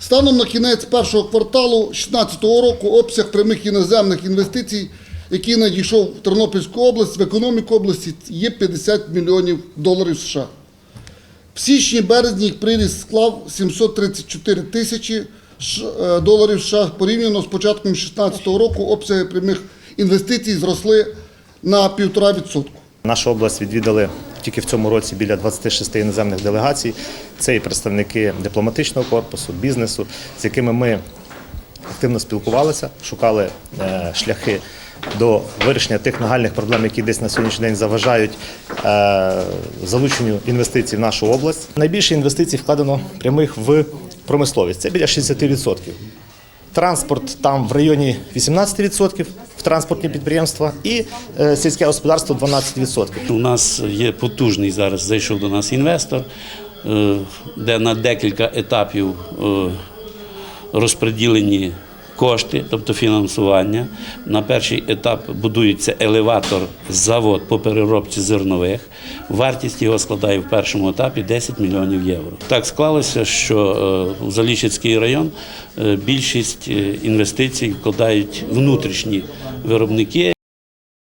Станом на кінець першого кварталу 2016 року обсяг прямих іноземних інвестицій, який надійшов в Тернопільську область, в економіку області, є 50 мільйонів доларів США. В січні-березні їх приріст склав 734 тисячі е, доларів США. Порівняно з початком 2016 року обсяги прямих інвестицій зросли на 1,5%. Нашу область відвідали тільки в цьому році біля 26 іноземних делегацій. Це і представники дипломатичного корпусу, бізнесу, з якими ми активно спілкувалися, шукали е, шляхи до вирішення тих нагальних проблем, які десь на сьогоднішній день заважають е, залученню інвестицій в нашу область. Найбільше інвестицій вкладено прямих в промисловість. Це біля 60%. Транспорт там в районі 18% в транспортні підприємства і е, сільське господарство 12%. У нас є потужний зараз зайшов до нас інвестор, е, де на декілька етапів е, розподілені кошти, тобто фінансування. На перший етап будується елеватор, завод по переробці зернових. Вартість його складає в першому етапі 10 мільйонів євро. Так склалося, що в Залічицький район е, більшість е, інвестицій вкладають внутрішні виробники.